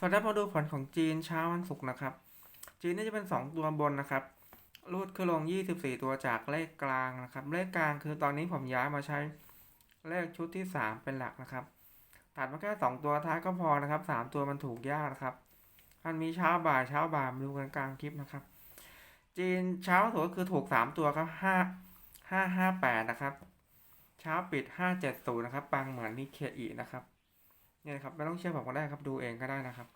สวัสดีครับมาดูผลของจีนเช้าวันศุกร์นะครับ จีนนี่จะเป็น 2 ตัวบนนะครับรูดขึ้นลง 24 ตัวจากเลขกลางนะครับ เลขกลางคือตอนนี้ผมย้ายมาใช้เลขชุดที่ 3 เป็นหลักนะครับ ตัดมาแค่2ตัวท้ายก็พอนะครับ 3 ตัวมันถูกยากนะครับมันมีเช้าบ่ายเช้าบ่ายมาดูกันกลางคลิปนะครับ จีนเช้าถูกคือถูก 3 ตัวครับ 5 5 5 8 นะครับ เช้าปิด 570 นะครับ ปังเหมือนนิเคอีนะครับ เนี่ยครับไม่ต้องเชื่อผมก็ได้ครับดูเองก็ได้นะครับ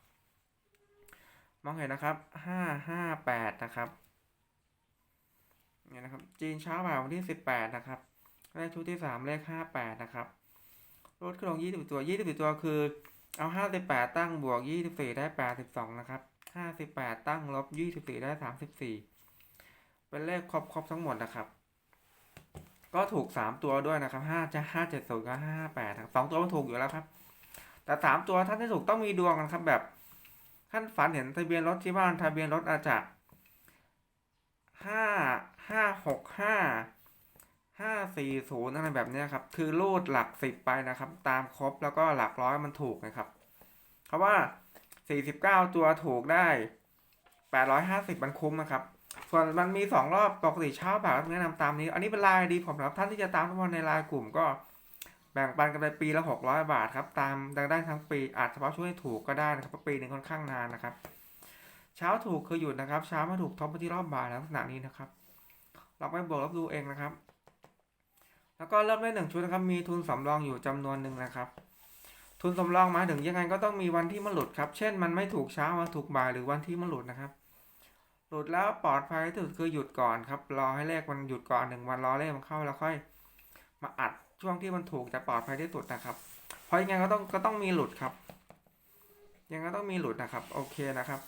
มองเห็นนะครับห้าห้าแปดนะครับเนี่ยนะครับจีนเช้าบ่ายวันที่สิบแปดนะครับเลขชุดที่สามเลขห้าแปดนะครับลดขึ้นลงยี่สิบตัวยี่สิบตัวคือ เอาห้าสิบแปดตั้งบวกยี่สิบสี่ได้แปดสิบสองนะครับห้าสิบแปดตั้งลบยี่สิบสี่ได้สามสิบสี่เป็นเลขครบครบทั้งหมดนะครับ ก็ถูกสามตัวด้วยนะครับห้าจะห้าเจ็ดศูนย์ก็ห้าห้าแปดสองตัวมันถูกอยู่แล้วครับ แต่สามตัวท่านที่ถูกต้องมีดวงกันครับแบบ ท่านฝันเห็นทะเบียนรถที่บ้านทะเบียนรถอาจจะห้าห้าหกห้าห้าสี่ศูนย์อะไรแบบนี้ครับคือรูดหลักสิบไปนะครับ ตามครบแล้วก็หลักร้อยมันถูกนะครับ เพราะว่าสี่สิบเก้าตัวถูกได้แปดร้อยห้าสิบมันคุ้มนะครับ ส่วนมันมีสองรอบปกติเช้าบ่ายแนะนำตามนี้ อันนี้เป็นลายดีผมสำหรับท่านที่จะตามทุกวันในลายกลุ่มก็ แบ่งปันกันไปปีละ600 บาทครับ ตามดังได้ทั้งปีอาจเฉพาะช่วยถูกก็ได้นะครับเพราะปีหนึ่งค่อนข้างนานนะครับ เช้าถูกคือหยุดนะครับ เช้ามาถูกทบไปที่รอบบ่ายลักษณะนี้นะครับลองไปบวกลบดูเองนะครับ แล้วก็เริ่มได้หนึ่งชุดนะครับ มีทุนสำรองอยู่จำนวนหนึ่งนะครับ ทุนสำรองหมายถึงยังไงก็ต้องมีวันที่มันหลุดครับ เช่น มันไม่ถูกเช้ามาถูกบ่ายหรือวันที่มันหลุดนะครับ หลุดแล้วปลอดภัยที่สุดคือหยุดก่อนครับ รอให้เลขมันหยุดก่อนหนึ่งวันรอเลขมันเข้าแล้วค่อย มาอัด ช่วงที่มันถูกจะปลอดภัยที่สุดนะครับ เพราะยังไงก็ต้องก็ต้องมีหลุดครับ ยังไงก็ต้องมีหลุดนะครับ โอเคนะครับ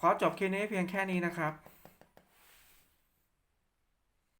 ขอจบคลิปนี้เพียงแค่นี้นะครับ